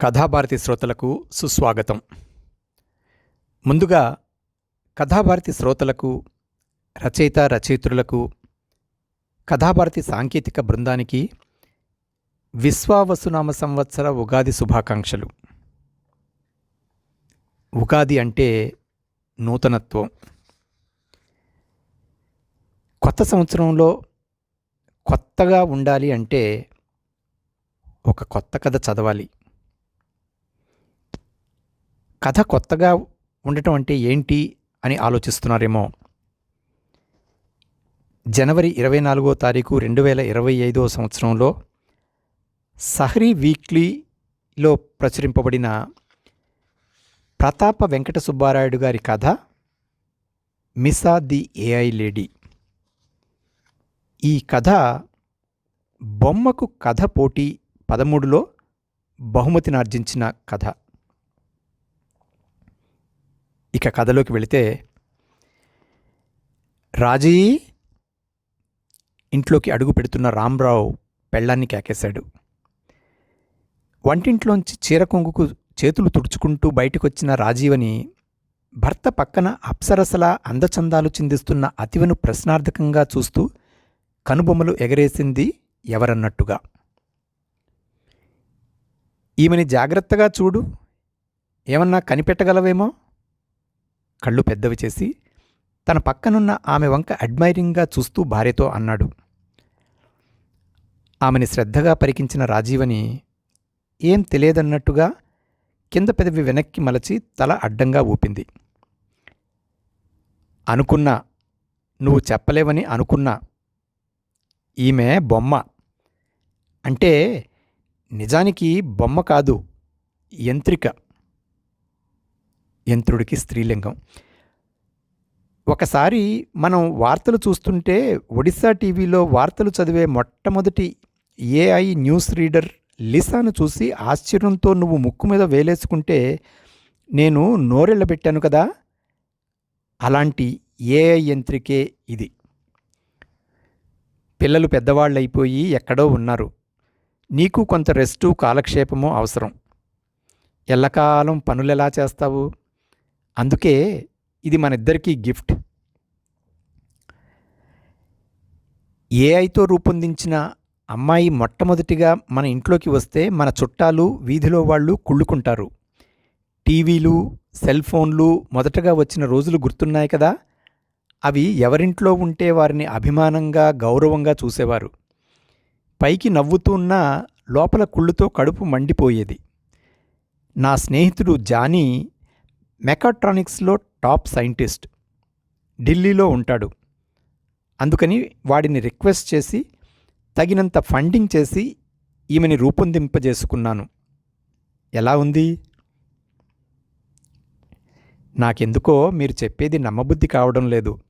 కథాభారతి శ్రోతలకు సుస్వాగతం. ముందుగా కథాభారతి శ్రోతలకు రచయిత రచయిత్రులకు కథాభారతి సాంకేతిక బృందానికి విశ్వావసునామ సంవత్సర ఉగాది శుభాకాంక్షలు. ఉగాది అంటే నూతనత్వం. కొత్త సంవత్సరంలో కొత్తగా ఉండాలి అంటే ఒక కొత్త కథ చదవాలి. కథ కొత్తగా ఉండటం అంటే ఏంటి అని ఆలోచిస్తున్నారేమో. జనవరి ఇరవై నాలుగో తారీఖు రెండు వేల ఇరవై ఐదో సంవత్సరంలో సహరీ వీక్లీలో ప్రచురింపబడిన ప్రతాప వెంకట సుబ్బారాయుడు గారి కథ మిసా ది ఏఐ లేడీ. ఈ కథ బొమ్మకు కథ పోటీ పదమూడులో బహుమతినార్జించిన కథ. ఇక కథలోకి వెళితే రాజీ ఇంట్లోకి అడుగు పెడుతున్న రామ్రావు పెళ్ళాన్ని కేకేశాడు. వంటింట్లోంచి చీర కొంగుకు చేతులు తుడుచుకుంటూ బయటకొచ్చిన రాజీవని భర్త పక్కన అప్సరసలా అందచందాలు చిందిస్తున్న అతివను ప్రశ్నార్థకంగా చూస్తూ కనుబొమ్మలు ఎగరేసింది ఎవరన్నట్టుగా. ఈమెని జాగ్రత్తగా చూడు. ఏమన్నా కనిపెట్టగలవేమో? కళ్ళు పెద్దవి చేసి తన పక్కనున్న ఆమె వంక అడ్మైరింగ్గా చూస్తూ భార్యతో అన్నాడు. ఆమెని శ్రద్ధగా పరికించిన రాజీవని ఏం తెలియదన్నట్టుగా కింద పెదవి వెనక్కి మలచి తల అడ్డంగా ఊపింది. అనుకున్నా నువ్వు చెప్పలేవని అనుకున్నా ఈమె బొమ్మ. అంటే నిజానికి బొమ్మ కాదు యంత్రిక. యంత్రుడికి స్త్రీలింగం. ఒకసారి మనం వార్తలు చూస్తుంటే ఒడిశా టీవీలో వార్తలు చదివే మొట్టమొదటి ఏఐ న్యూస్ రీడర్ లిసాను చూసి ఆశ్చర్యంతో నువ్వు ముక్కు మీద వేలేసుకుంటే నేను నోరెళ్ళబెట్టాను కదా? అలాంటి ఏఐ యంత్రికే ఇది. పిల్లలు పెద్దవాళ్ళు అయిపోయి ఎక్కడో ఉన్నారు. నీకు కొంత రెస్టు కాలక్షేపము అవసరం. ఎల్లకాలం ఎలా చేస్తావు? అందుకే ఇది మన ఇద్దరికీ గిఫ్ట్. ఏఐతో రూపొందించిన అమ్మాయి మొట్టమొదటిగా మన ఇంట్లోకి వస్తే మన చుట్టాలు వీధిలో వాళ్ళు కుళ్ళుకుంటారు. టీవీలు సెల్ ఫోన్లు మొదటగా వచ్చిన రోజులు గుర్తున్నాయి కదా? అవి ఎవరింట్లో ఉంటే వారిని అభిమానంగా గౌరవంగా చూసేవారు. పైకి నవ్వుతున్నా లోపల కుళ్ళుతో కడుపు మండిపోయేది. నా స్నేహితుడు జానీ మెకాట్రానిక్స్లో టాప్ సైంటిస్ట్ ఢిల్లీలో ఉంటాడు. అందుకని వాడిని రిక్వెస్ట్ చేసి తగినంత ఫండింగ్ చేసి ఈమెని రూపొందింపజేసుకున్నాను. ఎలా ఉంది? నాకెందుకో మీరు చెప్పేది నమ్మబుద్ధి కావడం లేదు.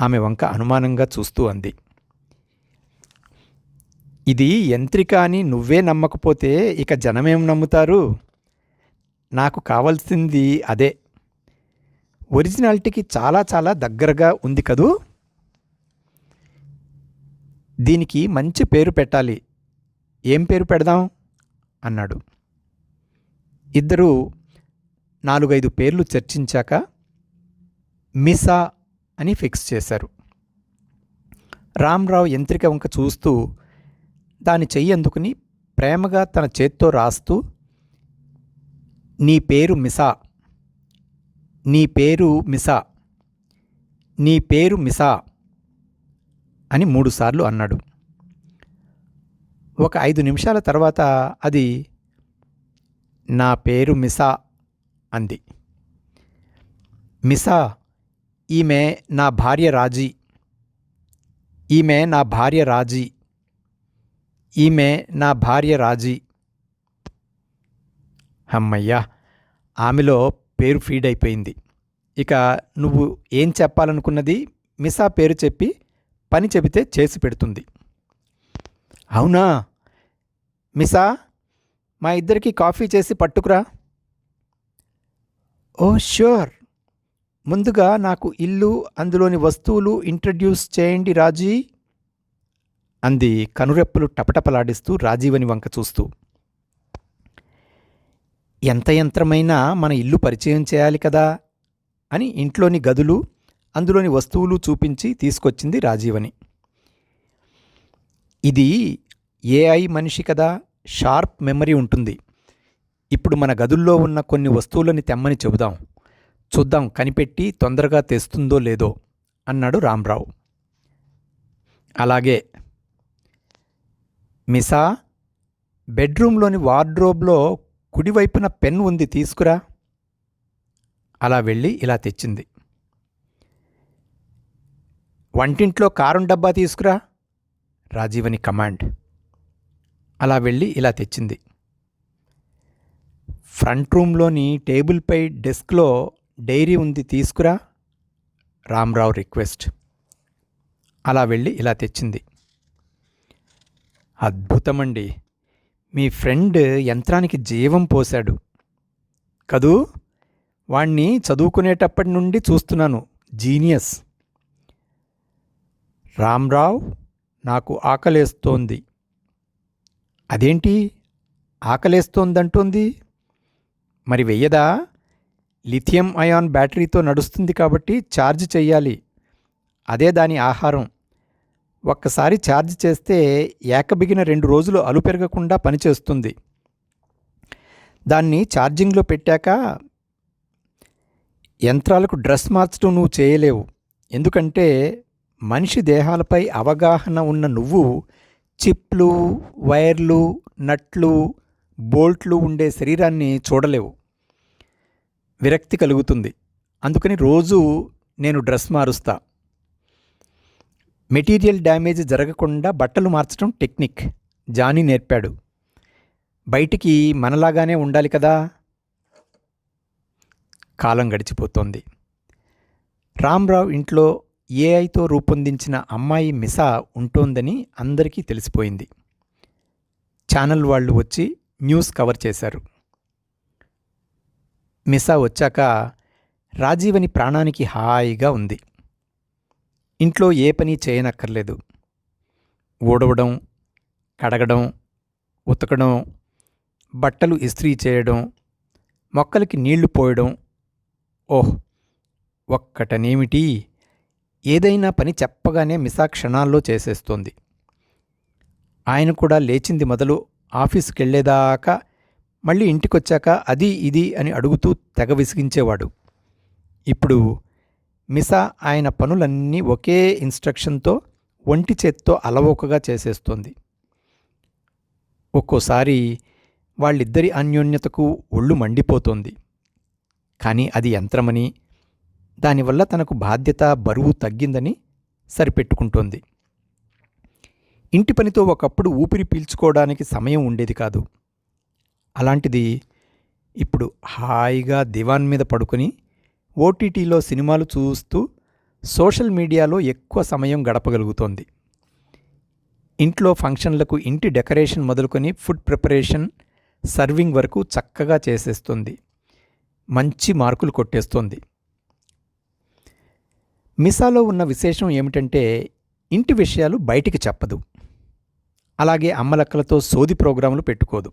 ఆమె వంక అనుమానంగా చూస్తూ అంది. ఇది యంత్రిక అని నువ్వే నమ్మకపోతే ఇక జనమేం నమ్ముతారు? నాకు కావాల్సింది అదే. ఒరిజినాలిటీకి చాలా చాలా దగ్గరగా ఉంది కదూ? దీనికి మంచి పేరు పెట్టాలి. ఏం పేరు పెడదాం? అన్నాడు. ఇద్దరూ నాలుగైదు పేర్లు చర్చించాక మిసా అని ఫిక్స్ చేశారు. రామ్రావు యంత్రిక వంక చూస్తూ దాని చెయ్యి అందుకుని ప్రేమగా తన చేత్తో రాస్తూ నీ పేరు మిసా. నీ పేరు మిసా. నీ పేరు మిసా. అని మూడుసార్లు అన్నాడు. ఒక ఐదు నిమిషాల తర్వాత అది నా పేరు మిసా అంది. మిసా ఈమె నా భార్య రాజీ. ఈమె నా భార్య రాజీ. ఈమె నా భార్య రాజీ. హమ్మయ్యా ఆమెలో పేరు ఫీడ్ అయిపోయింది. ఇక నువ్వు ఏం చెప్పాలనుకున్నది మిసా పేరు చెప్పి పని చెబితే చేసి పెడుతుంది. అవునా? మిసా మా ఇద్దరికి కాఫీ చేసి పట్టుకురా. Oh sure. ముందుగా నాకు ఇల్లు అందులోని వస్తువులు ఇంట్రడ్యూస్ చేయండి రాజీ అంది కనురెప్పలు టపటపలాడిస్తూ రాజీవని వంక చూస్తూ. ఎంత యంత్రమైనా మన ఇల్లు పరిచయం చేయాలి కదా అని ఇంట్లోని గదులు అందులోని వస్తువులు చూపించి తీసుకొచ్చింది రాజీవని. ఇది ఏఐ మనిషి కదా? షార్ప్ మెమరీ ఉంటుంది. ఇప్పుడు మన గదుల్లో ఉన్న కొన్ని వస్తువులని తెమ్మని చెబుదాం. చూద్దాం కనిపెట్టి తొందరగా తెస్తుందో లేదో అన్నాడు రామ్రావు అలాగే మిసా బెడ్రూమ్లోని వార్డ్రోబ్లో కుడివైపున పెన్ ఉంది తీసుకురా. అలా వెళ్ళి ఇలా తెచ్చింది. వంటింట్లో కారం డబ్బా తీసుకురా రాజీవని కమాండ్. అలా వెళ్ళి ఇలా తెచ్చింది. ఫ్రంట్ రూమ్లోని టేబుల్పై డెస్క్లో డైరీ ఉంది తీసుకురా రామ్రావు రిక్వెస్ట్. అలా వెళ్ళి ఇలా తెచ్చింది. అద్భుతమండి. మీ ఫ్రెండ్ యంత్రానికి జీవం పోశాడు. కదూ? వాణ్ణి చదువుకునేటప్పటి నుండి చూస్తున్నాను. జీనియస్. రామ్రావ్ నాకు ఆకలేస్తోంది. అదేంటి? ఆకలేస్తోందంటోంది? మరి వెయ్యదా? లిథియం అయాన్ బ్యాటరీతో నడుస్తుంది కాబట్టి ఛార్జ్ చెయ్యాలి. అదే దాని ఆహారం. ఒక్కసారి ఛార్జ్ చేస్తే ఏకబిగిన రెండు రోజులు అలుపెరగకుండా పనిచేస్తుంది దాన్ని ఛార్జింగ్లో పెట్టాక యంత్రాలకు డ్రెస్ మార్చడం నువ్వు చేయలేవు. ఎందుకంటే మనిషి దేహాలపై అవగాహన ఉన్న నువ్వు చిప్లు వైర్లు నట్లు బోల్ట్లు ఉండే శరీరాన్ని చూడలేవు. విరక్తి కలుగుతుంది. అందుకని రోజు నేను డ్రెస్ మారుస్తా. మెటీరియల్ డ్యామేజ్ జరగకుండా బట్టలు మార్చడం టెక్నిక్. జానీ నేర్పాడు. బయటికి మనలాగానే ఉండాలి కదా? కాలం గడిచిపోతోంది. రామ్రావు ఇంట్లో ఏఐతో రూపొందించిన అమ్మాయి మిసా ఉంటోందని అందరికీ తెలిసిపోయింది. ఛానల్ వాళ్ళు వచ్చి న్యూస్ కవర్ చేశారు. మిసా వచ్చాక రాజీవని ప్రాణానికి హాయిగా ఉంది. ఇంట్లో ఏ పని చేయనక్కర్లేదు. ఊడవడం కడగడం ఉతకడం బట్టలు ఇస్త్రీ చేయడం మొక్కలకి నీళ్ళు పోయడం. ఓహ్! ఒక్కటనేమిటి? ఏదైనా పని చెప్పగానే మిసా క్షణాల్లో చేసేస్తోంది. ఆయన కూడా లేచింది మొదలు ఆఫీస్కి వెళ్ళేదాకా మళ్ళీ ఇంటికొచ్చాక అది ఇది అని అడుగుతూ తెగ విసిగించేవాడు. ఇప్పుడు మిసా ఆయన పనులన్నీ ఒకే ఇన్స్ట్రక్షన్తో ఒంటి చేత్తో అలవోకగా చేసేస్తోంది. ఒక్కోసారి వాళ్ళిద్దరి అన్యోన్యతకు ఒళ్ళు మండిపోతోంది. కానీ అది యంత్రమని దానివల్ల తనకు బాధ్యత బరువు తగ్గిందని సరిపెట్టుకుంటోంది. ఇంటి పనితో ఒకప్పుడు ఊపిరి పీల్చుకోవడానికి సమయం ఉండేది కాదు. అలాంటిది ఇప్పుడు హాయిగా దివాన్ మీద పడుకుని ఓటీటీలో సినిమాలు చూస్తూ సోషల్ మీడియాలో ఎక్కువ సమయం గడపగలుగుతోంది. ఇంట్లో ఫంక్షన్లకు ఇంటి డెకరేషన్ మొదలుకొని ఫుడ్ ప్రిపరేషన్ సర్వింగ్ వరకు చక్కగా చేసేస్తుంది. మంచి మార్కులు కొట్టేస్తోంది. మిసాలో ఉన్న విశేషం ఏమిటంటే ఇంటి విషయాలు బయటికి చెప్పదు. అలాగే అమ్మలక్కలతో సోది ప్రోగ్రాములు పెట్టుకోదు.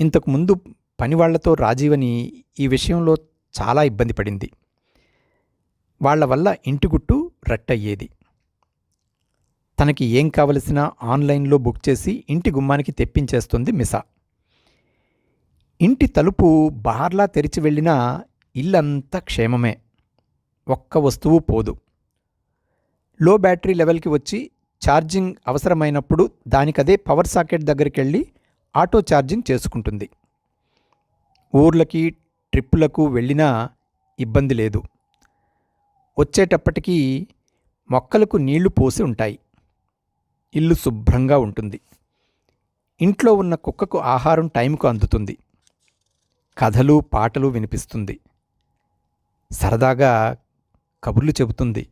ఇంతకుముందు పనివాళ్ళతో రాజీవని ఈ విషయంలో చాలా ఇబ్బంది పడింది. వాళ్ళ వల్ల ఇంటి గుట్టు రట్టయ్యేది. తనకి ఏం కావలసినా ఆన్లైన్లో బుక్ చేసి ఇంటి గుమ్మానికి తెప్పించేస్తుంది మిసా. ఇంటి తలుపు బార్లా తెరిచి వెళ్ళినా ఇల్లంతా క్షేమమే. ఒక్క వస్తువు పోదు. లో బ్యాటరీ లెవెల్కి వచ్చి ఛార్జింగ్ అవసరమైనప్పుడు దానికదే పవర్ సాకెట్ దగ్గరికి వెళ్ళి ఆటో ఛార్జింగ్ చేసుకుంటుంది. ఊర్లకి ట్రిప్పులకు వెళ్ళినా ఇబ్బంది లేదు. వచ్చేటప్పటికీ మొక్కలకు నీళ్ళు పోసి ఉంటాయి. ఇల్లు శుభ్రంగా ఉంటుంది. ఇంట్లో ఉన్న కుక్కకు ఆహారం టైంకు అందుతుంది. కథలు పాటలు వినిపిస్తుంది. సరదాగా కబుర్లు చెబుతుంది.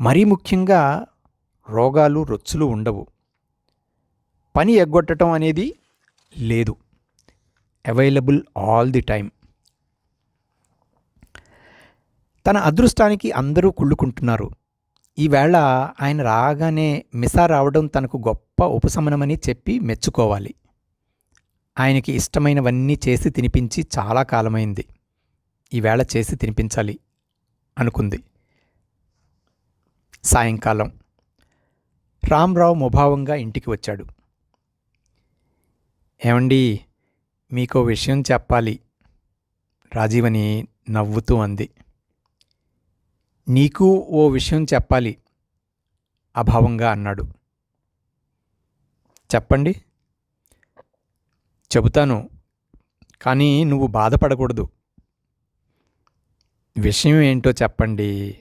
మరీ ముఖ్యంగా రోగాలు రొచ్చులు ఉండవు. పని ఎగ్గొట్టడం అనేది లేదు. అవైలబుల్ ఆల్ ది టైమ్ తన అదృష్టానికి అందరూ కుళ్ళుకుంటున్నారు. ఈవేళ ఆయన రాగానే మిసా రావడం తనకు గొప్ప ఉపశమనమని చెప్పి మెచ్చుకోవాలి. ఆయనకి ఇష్టమైనవన్నీ చేసి తినిపించి చాలా కాలమైంది. ఈవేళ చేసి తినిపించాలి అనుకుంది. సాయంకాలం. రామ్రావు ముభావంగా ఇంటికి వచ్చాడు. ఏమండి మీకో విషయం చెప్పాలి. రాజీవని నవ్వుతూ అంది. నీకు ఓ విషయం చెప్పాలి అభావంగా అన్నాడు. చెప్పండి. చెబుతాను కానీ నువ్వు బాధపడకూడదు. విషయం ఏంటో చెప్పండి.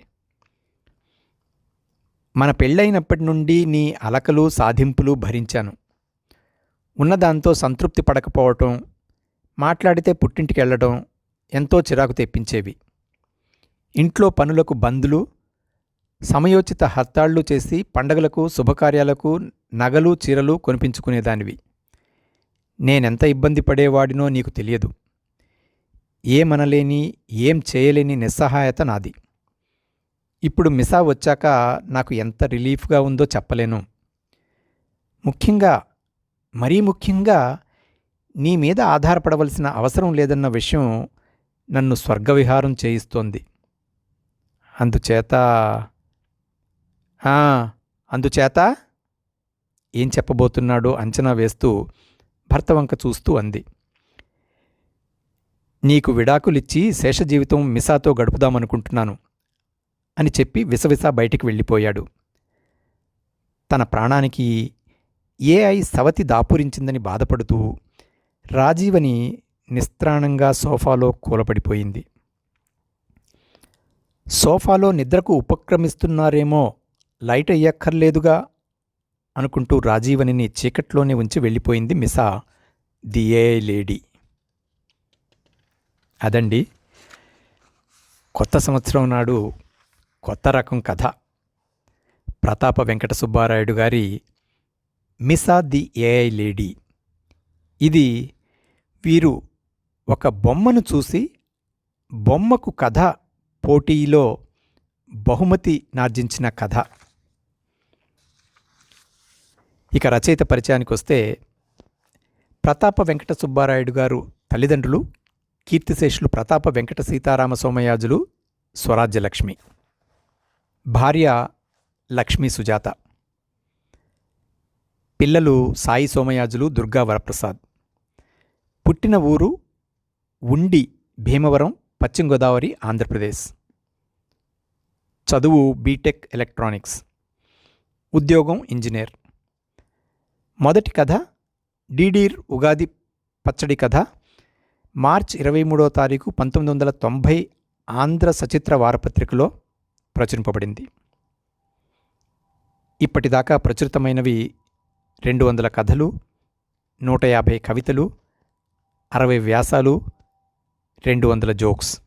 మన పెళ్ళైనప్పటి నుండి నీ అలకలు సాధింపులు భరించాను. ఉన్నదాంతో సంతృప్తి పడకపోవటం మాట్లాడితే పుట్టింటికి వెళ్ళడం ఎంతో చిరాకు తెప్పించేవి. ఇంట్లో పనులకు బందులు సమయోచిత హత్తాళ్ళు చేసి పండగలకు శుభకార్యాలకు నగలు చీరలు కొనిపించుకునేదానివి. నేనెంత ఇబ్బంది పడేవాడినో నీకు తెలియదు. ఏమనలేని ఏం చేయలేని నిస్సహాయత నాది. ఇప్పుడు మిసా వచ్చాక నాకు ఎంత రిలీఫ్గా ఉందో చెప్పలేను. ముఖ్యంగా మరీ ముఖ్యంగా నీ మీద ఆధారపడవలసిన అవసరం లేదన్న విషయం నన్ను స్వర్గవిహారం చేయిస్తోంది. అందుచేత అందుచేత ఏం చెప్పబోతున్నాడో అంచనా వేస్తూ భర్త వంక చూస్తూ అంది. నీకు విడాకులిచ్చి శేషజీవితం మిసాతో గడుపుదామనుకుంటున్నాను అని చెప్పి విసవిసా బయటికి వెళ్ళిపోయాడు. తన ప్రాణానికి ఏఐ సవతి దాపురించిందని బాధపడుతూ రాజీవని నిస్త్రాణంగా సోఫాలో కూలపడిపోయింది. సోఫాలో నిద్రకు ఉపక్రమిస్తున్నారేమో లైట్ అయ్యక్కర్లేదుగా అనుకుంటూ రాజీవనిని చీకట్లోనే ఉంచి వెళ్ళిపోయింది మిసా ది ఏ లేడీ. అదండి కొత్త సంవత్సరం నాడు కొత్త రకం కథ. ప్రతాప వెంకట సుబ్బారాయుడు గారి మిసా ది ఏఐ లేడీ. ఇది వీరు ఒక బొమ్మను చూసి బొమ్మకు కథ పోటీలో బహుమతి నార్జించిన కథ. ఇక రచయిత పరిచయానికి వస్తే ప్రతాప వెంకట సుబ్బారాయుడు గారు తల్లిదండ్రులు కీర్తిశేషులు ప్రతాప వెంకట సీతారామ సోమయాజులు స్వరాజ్యలక్ష్మి. భార్య లక్ష్మీ సుజాత. పిల్లలు సాయి సోమయాజులు దుర్గా వరప్రసాద్. పుట్టిన ఊరు ఉండి భీమవరం పశ్చిమ గోదావరి ఆంధ్రప్రదేశ్. చదువు బీటెక్ ఎలక్ట్రానిక్స్. ఉద్యోగం ఇంజనీర్. మొదటి కథ డీడీర్ ఉగాది పచ్చడి కథ. మార్చ్ ఇరవై మూడో తారీఖు పంతొమ్మిది వందల తొంభై ఆంధ్ర సచిత్ర వారపత్రికలో ప్రచురింపబడింది. ఇప్పటిదాకా ప్రచురితమైనవి రెండు వందల కథలు నూట యాభై కవితలు అరవై వ్యాసాలు రెండు వందల జోక్స్.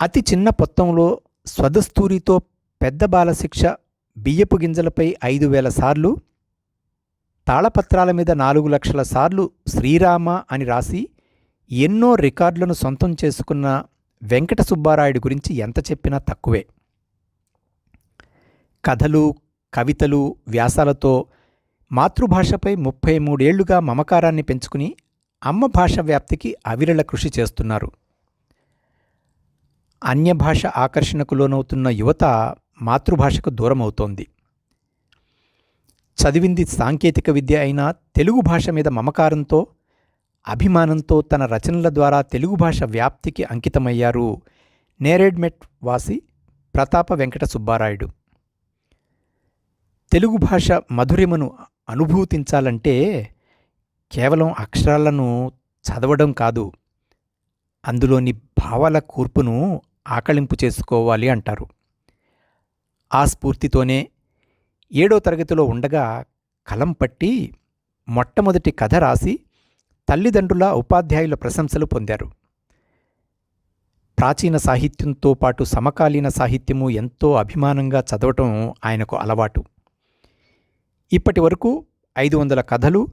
అతి చిన్న పొత్తంలో స్వదస్తూరితో పెద్ద బాలశిక్ష బియ్యపు గింజలపై ఐదు వేల సార్లు తాళపత్రాల మీద నాలుగు లక్షల సార్లు శ్రీరామ అని రాసి ఎన్నో రికార్డులను సొంతం చేసుకున్న వెంకట సుబ్బారాయుడు గురించి ఎంత చెప్పినా తక్కువే. కథలు కవితలు వ్యాసాలతో మాతృభాషపై ముప్పై మూడేళ్ళుగా మమకారాన్ని పెంచుకుని అమ్మ భాష వ్యాప్తికి అవిరళ కృషి చేస్తున్నారు. అన్యభాష ఆకర్షణకు లోనవుతున్న యువత మాతృభాషకు దూరమవుతోంది. చదివింది సాంకేతిక విద్య అయినా తెలుగు భాష మీద మమకారంతో అభిమానంతో తన రచనల ద్వారా తెలుగు భాష వ్యాప్తికి అంకితమయ్యారు నేరేడ్మెట్ వాసి ప్రతాప వెంకట సుబ్బారాయుడు. తెలుగు భాష మధురిమను అనుభూతించాలంటే కేవలం అక్షరాలను చదవడం కాదు అందులోని భావాల కూర్పును ఆకళింపు చేసుకోవాలి అంటారు. ఆ స్ఫూర్తితోనే ఏడో తరగతిలో ఉండగా కలం పట్టి మొట్టమొదటి కథ రాసి తల్లిదండ్రుల ఉపాధ్యాయుల ప్రశంసలు పొందారు. ప్రాచీన సాహిత్యంతో పాటు సమకాలీన సాహిత్యము ఎంతో అభిమానంగా చదవటం ఆయనకు అలవాటు. ఇప్పటి వరకు ఐదు వందల కథలు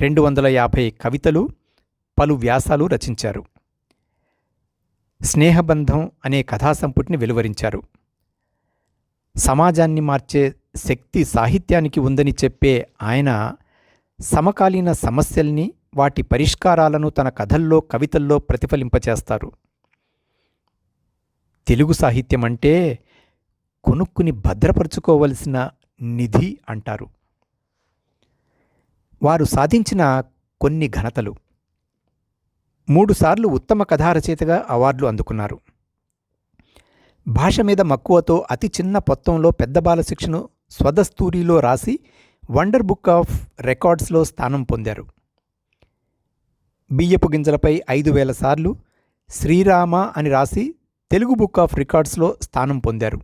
రెండు వందల యాభై కవితలు పలు వ్యాసాలు రచించారు. స్నేహబంధం అనే కథా సంపుటిని వెలువరించారు. సమాజాన్ని మార్చే శక్తి సాహిత్యానికి ఉందని చెప్పే ఆయన సమకాలీన సమస్యల్ని వాటి పరిష్కారాలను తన కథల్లో కవితల్లో ప్రతిఫలింపచేస్తారు. తెలుగు సాహిత్యం అంటే కొనుక్కుని భద్రపరుచుకోవలసిన నిధి అంటారు. వారు సాధించిన కొన్ని ఘనతలు. మూడుసార్లు ఉత్తమ కథారచయితగా అవార్డులు అందుకున్నారు. భాష మీద మక్కువతో అతి చిన్న పొత్తంలో పెద్ద బాల శిక్షను స్వదస్తూరిలో రాసి వండర్ బుక్ ఆఫ్ రికార్డ్స్లో స్థానం పొందారు. బియ్యపు గింజలపై ఐదు వేల సార్లు శ్రీరామ అని రాసి తెలుగు బుక్ ఆఫ్ రికార్డ్స్లో స్థానం పొందారు.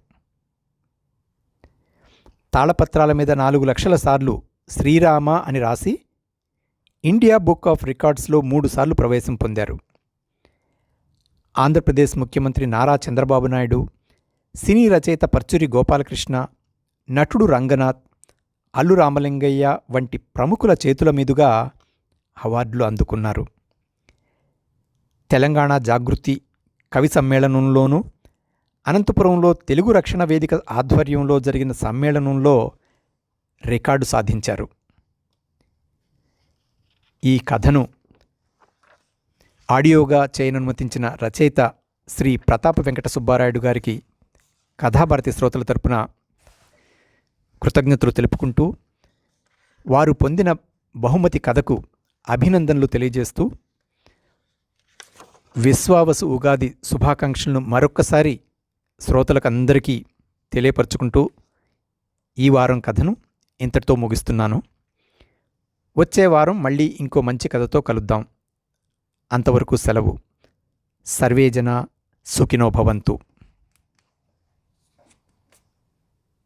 తాళపత్రాల మీద నాలుగు లక్షల సార్లు శ్రీరామ అని రాసి ఇండియా బుక్ ఆఫ్ రికార్డ్స్లో మూడుసార్లు ప్రవేశం పొందారు. ఆంధ్రప్రదేశ్ ముఖ్యమంత్రి నారా చంద్రబాబు నాయుడు సినీ రచయిత పర్చురి గోపాలకృష్ణ నటుడు రంగనాథ్ అల్లు రామలింగయ్య వంటి ప్రముఖుల చేతుల మీదుగా అవార్డులు అందుకున్నారు. తెలంగాణ జాగృతి కవి సమ్మేళనంలోనూ అనంతపురంలో తెలుగు రక్షణ వేదిక ఆధ్వర్యంలో జరిగిన సమ్మేళనంలో రికార్డు సాధించారు. ఈ కథను ఆడియోగా చేయననుమతించిన రచయిత శ్రీ ప్రతాప వెంకట సుబ్బారాయుడు గారికి కథాభారతి శ్రోతల తరపున కృతజ్ఞతలు తెలుపుకుంటూ వారు పొందిన బహుమతి కథకు అభినందనలు తెలియజేస్తూ విశ్వావసు ఉగాది శుభాకాంక్షలను మరొక్కసారి శ్రోతలకు అందరికీ తెలియపరుచుకుంటూ ఈ వారం కథను ఇంతటితో ముగిస్తున్నాను. వచ్చే వారం మళ్ళీ ఇంకో మంచి కథతో కలుద్దాం. అంతవరకు సెలవు. సర్వేజన సుఖినో భవంతు.